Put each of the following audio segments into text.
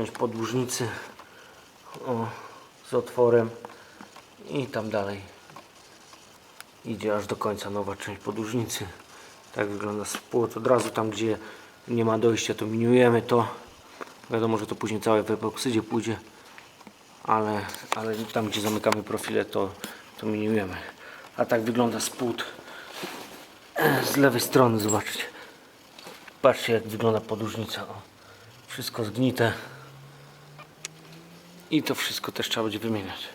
część podłużnicy o, z otworem i tam dalej idzie aż do końca nowa część podłużnicy. Tak wygląda spód. Od razu tam, gdzie nie ma dojścia, to miniujemy to. Wiadomo, że to później całe w epoksydzie pójdzie, ale, ale tam, gdzie zamykamy profile, to, to miniujemy. A tak wygląda spód z lewej strony, zobaczcie. Patrzcie, jak wygląda podłużnica. O, wszystko zgnite. I to wszystko też trzeba będzie wymieniać.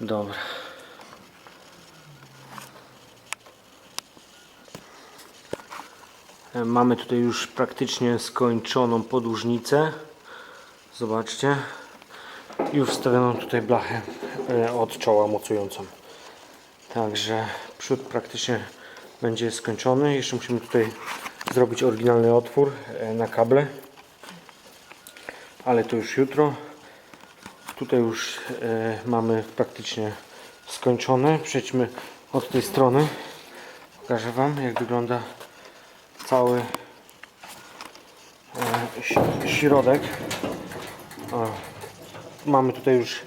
Dobra. E, Mamy tutaj już praktycznie skończoną podłużnicę. Zobaczcie. Już wstawioną tutaj blachę e, od czoła mocującą. Także przód praktycznie będzie skończony. Jeszcze musimy tutaj zrobić oryginalny otwór e, na kable. Ale to już jutro. Tutaj już e, mamy praktycznie skończone. Przejdźmy od tej strony. Pokażę Wam jak wygląda cały e, środek. O, mamy tutaj już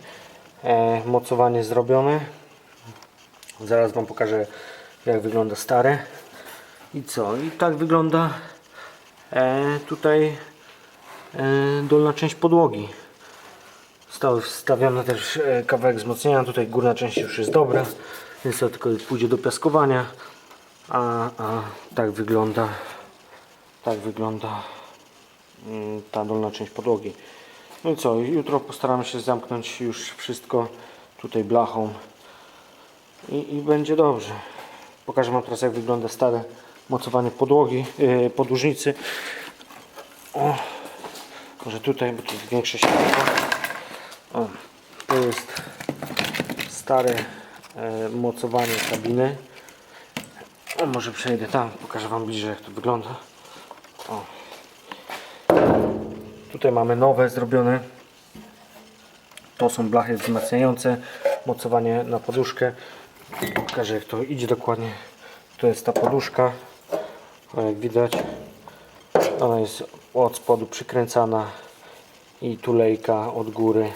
e, mocowanie zrobione. Zaraz Wam pokażę jak wygląda stare. I co? I tak wygląda tutaj dolna część podłogi. Został wstawiony też e, kawałek wzmocnienia. Tutaj górna część już jest dobra, więc to tylko pójdzie do piaskowania. A, a tak wygląda tak wygląda mm, ta dolna część podłogi. No i co? Jutro postaramy się zamknąć już wszystko tutaj blachą i, i będzie dobrze. Pokażę Wam teraz jak wygląda stare mocowanie podłogi, yy, podłużnicy. O, może tutaj, bo tu większe światło. To jest stare e, mocowanie kabiny. O, może przejdę tam, pokażę Wam bliżej jak to wygląda. O. Tutaj mamy nowe zrobione. To są blachy wzmacniające, mocowanie na poduszkę. Pokażę jak to idzie dokładnie. To jest ta poduszka. O, jak widać, ona jest od spodu przykręcana i tulejka od góry.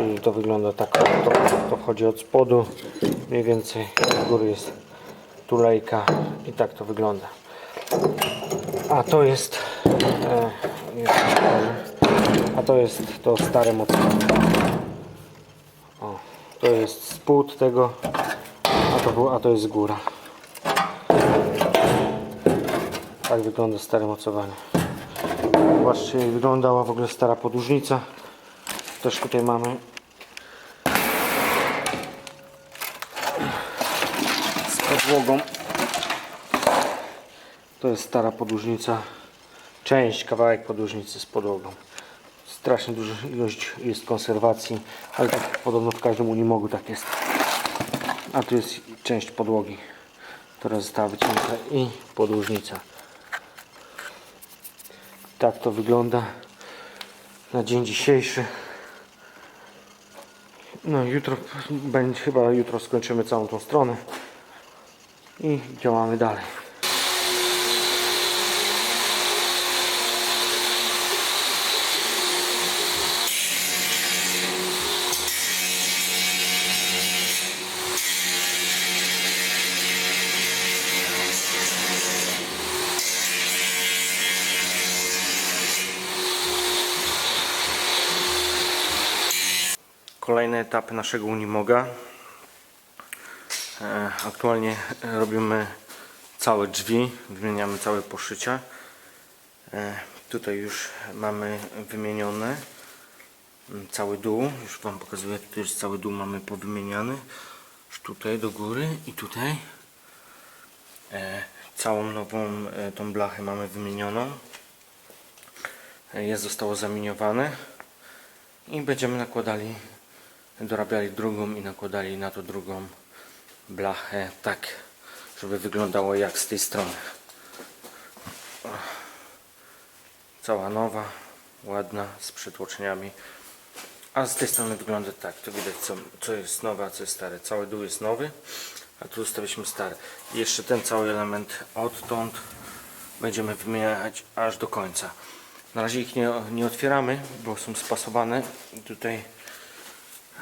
Czyli to wygląda tak, to, to wchodzi od spodu, mniej więcej od góry jest tulejka i tak to wygląda. A to jest, e, a to jest to stare mocowanie. O, to jest spód tego, a to, a to jest góra. Tak wygląda stare mocowanie. Zobaczcie jak wyglądała w ogóle stara podłużnica. Też tutaj mamy z podłogą. To jest stara podłużnica. Część, kawałek podłużnicy z podłogą. Strasznie duża ilość jest konserwacji, ale tak podobno w każdym unimogu tak jest. A tu jest część podłogi, która została wycięta i podłużnica. Tak to wygląda na dzień dzisiejszy. No jutro będzie chyba jutro skończymy całą tą stronę i działamy dalej. Kolejne etapy naszego Unimoga. E, Aktualnie robimy całe drzwi, wymieniamy całe poszycia. E, Tutaj już mamy wymienione mm, cały dół. Już Wam pokazuję, tutaj już cały dół mamy powymieniany. Już tutaj do góry i tutaj. E, Całą nową tą blachę mamy wymienioną. Jest zostało zaminiowane i będziemy nakładali dorabiali drugą i nakładali na to drugą blachę tak żeby wyglądało jak z tej strony. Cała nowa ładna z przytłoczeniami. A z tej strony wygląda tak tu widać co, co jest nowe a co jest stare. Cały dół jest nowy a tu zostawiliśmy stary. I jeszcze ten cały element odtąd będziemy wymieniać aż do końca. Na razie ich nie, nie otwieramy, bo są spasowane. Tutaj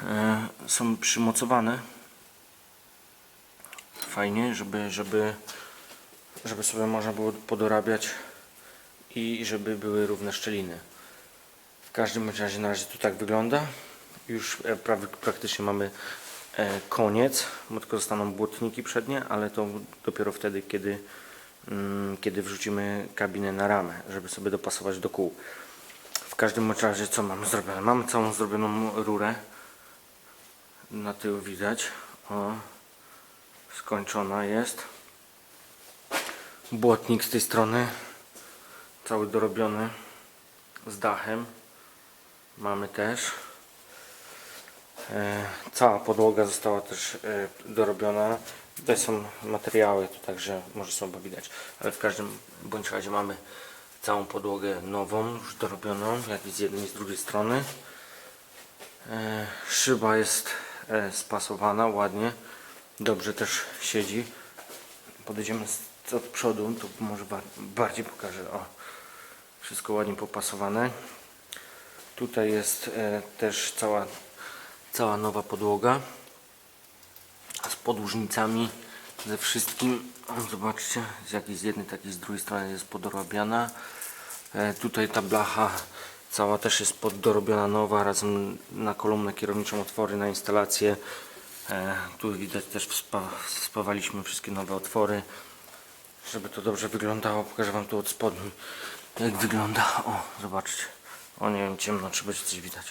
e, są przymocowane. Fajnie, żeby, żeby, żeby sobie można było podorabiać i żeby były równe szczeliny. W każdym razie na razie to tak wygląda. Już e, prawie, praktycznie mamy e, koniec, bo tylko zostaną błotniki przednie, ale to dopiero wtedy, kiedy, mm, kiedy wrzucimy kabinę na ramę, żeby sobie dopasować do kół. W każdym razie co mamy zrobione? Mamy całą zrobioną rurę. Na tył widać. O, skończona jest. Błotnik z tej strony. Cały dorobiony z dachem. Mamy też. E, cała podłoga została też e, dorobiona. Tutaj są materiały, to także może sobie widać. Ale w każdym bądź razie mamy całą podłogę nową, już dorobioną, jak i z jednej i z drugiej strony. E, szyba jest spasowana ładnie. Dobrze też siedzi. Podejdziemy z- od przodu, to może ba- bardziej pokażę. O, wszystko ładnie popasowane. Tutaj jest e, też cała, cała nowa podłoga z podłużnicami, ze wszystkim. Zobaczcie, z jakiej z jednej, tak i z drugiej strony jest podorobiana. E, tutaj ta blacha cała też jest poddorobiona nowa, razem na kolumnę kierowniczą otwory na instalację. E, tu widać też spawaliśmy wszystkie nowe otwory, żeby to dobrze wyglądało. Pokażę Wam tu od spodu, jak wygląda. O, zobaczcie. O, nie wiem, ciemno, czy będzie coś widać.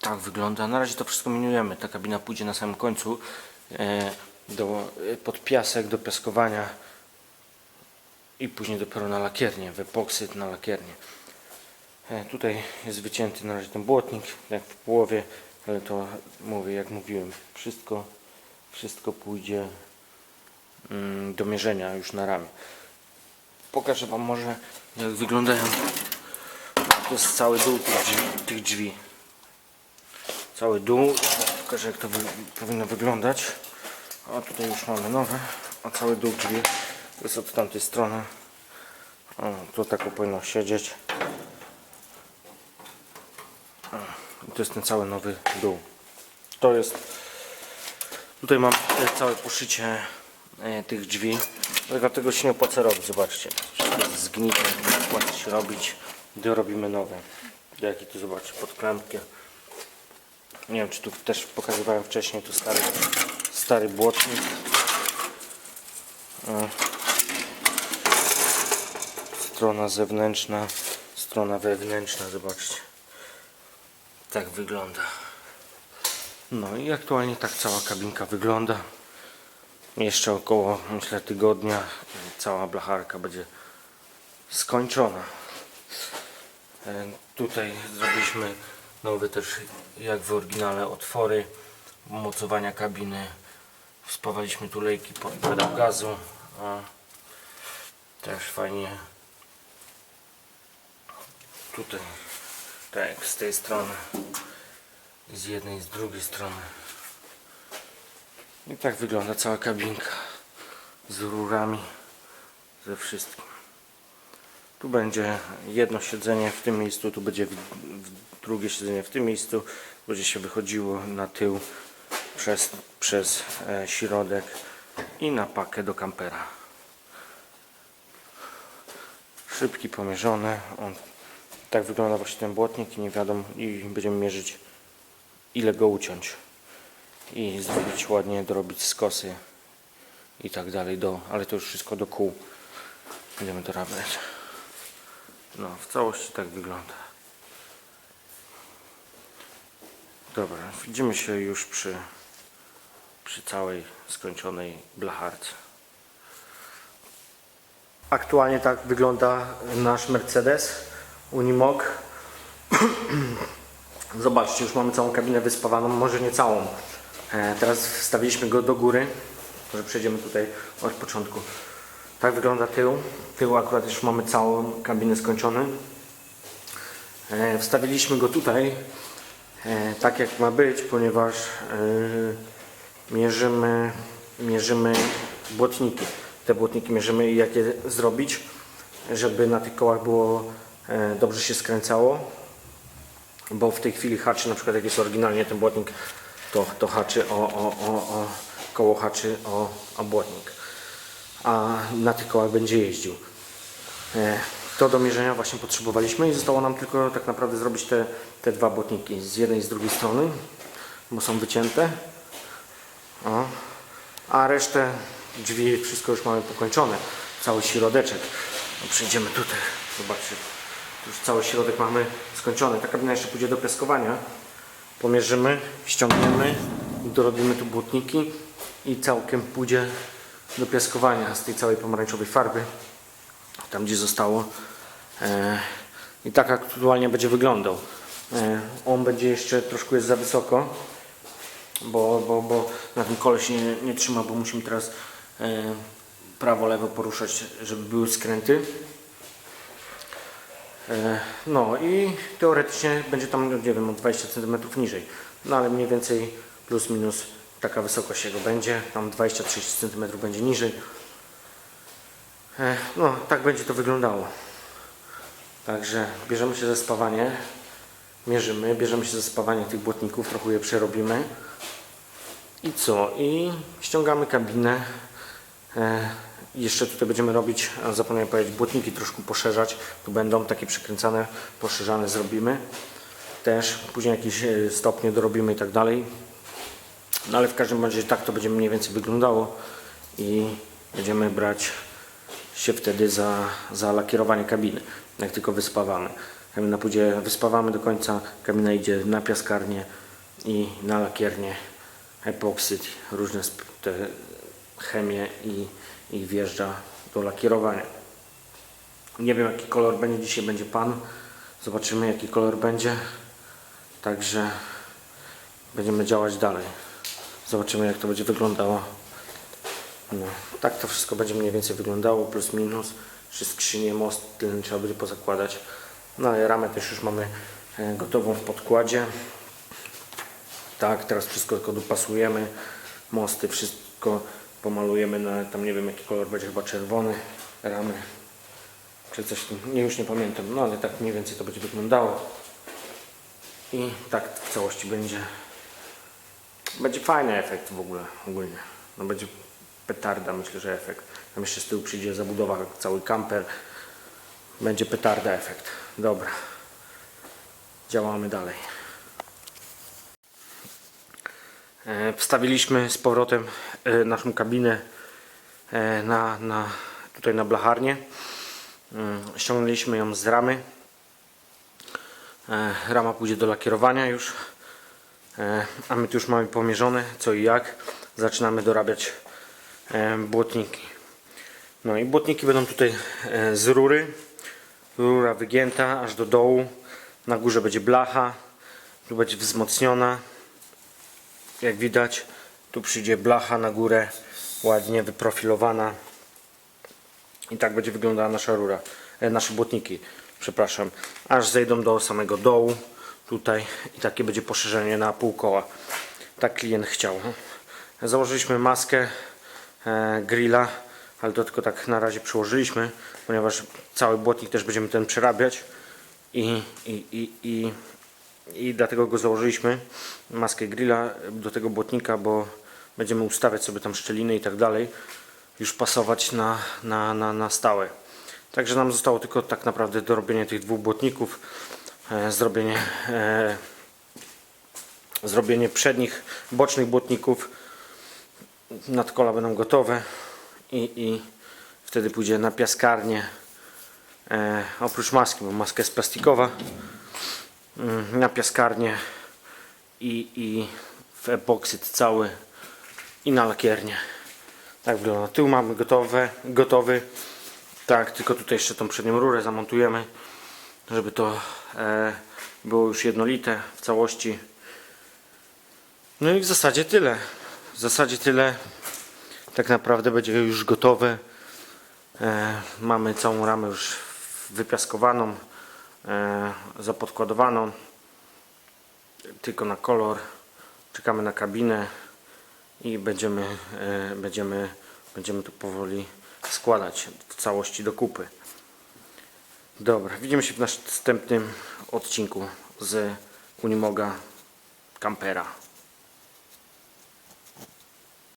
Tak wygląda. Na razie to wszystko minujemy. Ta kabina pójdzie na samym końcu e, do, e, pod piasek, do piaskowania i później dopiero na lakiernię, w epoksyt na lakiernię. Tutaj jest wycięty na razie ten błotnik, jak w połowie, ale to mówię, jak mówiłem, wszystko, wszystko pójdzie mm, do mierzenia już na ramię. Pokażę Wam może, jak wyglądają. To jest cały dół tych drzwi. Cały dół. Pokażę, jak to wy, powinno wyglądać. O, tutaj już mamy nowe. A cały dół drzwi jest od tamtej strony. O, to tak powinno siedzieć. O, to jest ten cały nowy dół. To jest. Tutaj mam te całe poszycie e, tych drzwi. Dlatego tego się nie opłaca robić. Zobaczcie. Zgnite. Nie opłaca się robić. Dorobimy nowe. Jaki tu zobaczcie pod. Nie wiem czy tu też pokazywałem wcześniej. Tu stary, stary błotnik. O. Strona zewnętrzna, strona wewnętrzna, zobaczcie. Tak wygląda. No i aktualnie tak cała kabinka wygląda. Jeszcze około, myślę, tygodnia cała blacharka będzie skończona. E, Tutaj zrobiliśmy nowe też, jak w oryginale, otwory mocowania kabiny. Spawaliśmy tu lejki pod pedał gazu. A też fajnie. Tutaj, tak, z tej strony. Z jednej, z drugiej strony. I tak wygląda cała kabinka. Z rurami, ze wszystkim. Tu będzie jedno siedzenie w tym miejscu, tu będzie drugie siedzenie w tym miejscu. Będzie się wychodziło na tył przez, przez e, środek i na pakę do kampera. Szybki pomierzone. On, tak wygląda właśnie ten błotnik i nie wiadomo i będziemy mierzyć ile go uciąć i zrobić ładnie, dorobić skosy i tak dalej do, ale to już wszystko do kół będziemy dorabiać. No, w całości tak wygląda. Dobra, widzimy się już przy, przy całej skończonej blacharce. Aktualnie tak wygląda nasz Mercedes Unimog. Zobaczcie, już mamy całą kabinę wyspawaną, może nie całą. E, teraz wstawiliśmy go do góry. Może przejdziemy tutaj od początku. Tak wygląda tył. Tył akurat już mamy całą kabinę skończoną. E, wstawiliśmy go tutaj, e, tak jak ma być, ponieważ mierzymy, mierzymy błotniki. Te błotniki mierzymy i jak je zrobić. żeby na tych kołach było dobrze się skręcało, bo w tej chwili haczy, na przykład jak jest oryginalnie ten błotnik, to, to haczy o, o, o, o koło haczy o, o błotnik, a na tych kołach będzie jeździł. E, To do mierzenia właśnie potrzebowaliśmy i zostało nam tylko tak naprawdę zrobić te, te dwa błotniki z jednej i z drugiej strony, bo są wycięte. O. A resztę drzwi, wszystko już mamy pokończone. Cały środeczek. No, przejdziemy tutaj. Zobaczcie. Już cały środek mamy skończony. Ta kabina jeszcze pójdzie do piaskowania. Pomierzymy, ściągniemy, dorobimy tu błotniki i całkiem pójdzie do piaskowania z tej całej pomarańczowej farby. Tam gdzie zostało. E, I tak aktualnie będzie wyglądał. E, on będzie jeszcze troszkę jest za wysoko bo, bo, bo na tym kole się nie, nie trzyma, bo musimy teraz e, prawo, lewo poruszać, żeby były skręty. E, no i teoretycznie będzie tam, nie wiem, o 20 cm niżej. No ale mniej więcej plus minus taka wysokość jego będzie. Tam 20-30 cm będzie niżej. E, no, tak będzie to wyglądało. Także bierzemy się za spawanie, mierzymy, bierzemy się za spawanie tych błotników, trochę je przerobimy. I co? I ściągamy kabinę. Jeszcze tutaj będziemy robić, zapomniałem powiedzieć, błotniki troszkę poszerzać. Tu będą takie przykręcane, poszerzane zrobimy. Też później jakieś e, stopnie dorobimy i tak dalej. No ale w każdym razie tak to będzie mniej więcej wyglądało i będziemy brać się wtedy za, za lakierowanie kabiny, jak tylko wyspawamy. Kabina pójdzie, wyspawamy do końca, kabina idzie na piaskarnię i na lakiernię epoksyd, różne te chemie i, i wjeżdża do lakierowania. Nie wiem jaki kolor będzie, dzisiaj będzie pan. Zobaczymy jaki kolor będzie. Także będziemy działać dalej. Zobaczymy jak to będzie wyglądało. No, tak to wszystko będzie mniej więcej wyglądało, plus minus. Jeszcze skrzynie, most tylny trzeba będzie pozakładać. No ale ramę też już mamy e, gotową w podkładzie. Tak, teraz wszystko tylko dopasujemy. Mosty, wszystko pomalujemy na tam nie wiem jaki kolor będzie chyba czerwony. Ramy. Czy coś tam, nie już nie pamiętam. No ale tak mniej więcej to będzie wyglądało. I tak w całości będzie. Będzie fajny efekt w ogóle, ogólnie. No będzie petarda, myślę, że efekt. Tam jeszcze z tyłu przyjdzie zabudowa, cały kamper. Będzie petarda efekt. Dobra. Działamy dalej. E, Wstawiliśmy z powrotem e, naszą kabinę e, na, na, tutaj na blacharnię. Mm, Ściągnęliśmy ją z ramy. E, Rama pójdzie do lakierowania już. E, A my tu już mamy pomierzone co i jak. Zaczynamy dorabiać e, błotniki. No i błotniki będą tutaj e, z rury. Rura wygięta aż do dołu. Na górze będzie blacha. Tu będzie wzmocniona. Jak widać, tu przyjdzie blacha na górę, ładnie wyprofilowana. I tak będzie wyglądała nasza rura, e, nasze błotniki, przepraszam. Aż zejdą do samego dołu, tutaj i takie będzie poszerzenie na pół koła. Tak klient chciał. Założyliśmy maskę e, grilla, ale to tylko tak na razie przyłożyliśmy, ponieważ cały błotnik też będziemy ten przerabiać i, i, i, i i dlatego go założyliśmy maskę grilla do tego błotnika, bo będziemy ustawiać sobie tam szczeliny i tak dalej już pasować na, na, na, na stałe. Także nam zostało tylko tak naprawdę dorobienie tych dwóch błotników e, zrobienie e, zrobienie przednich bocznych błotników. Nadkola będą gotowe i, i wtedy pójdzie na piaskarnię e, oprócz maski, bo maska jest plastikowa na piaskarnię i, i w epoksyd cały i na lakiernię. Tak wygląda. Tył mamy gotowe, gotowy. Tak, tylko tutaj jeszcze tą przednią rurę zamontujemy, żeby to e, było już jednolite w całości. No i w zasadzie tyle. W zasadzie tyle. Tak naprawdę będzie już gotowe. E, mamy całą ramę już wypiaskowaną, e, zapodkładowaną. Tylko na kolor. Czekamy na kabinę i będziemy, e, będziemy, będziemy tu powoli składać w całości do kupy. Dobra, widzimy się w następnym odcinku z Unimoga Campera.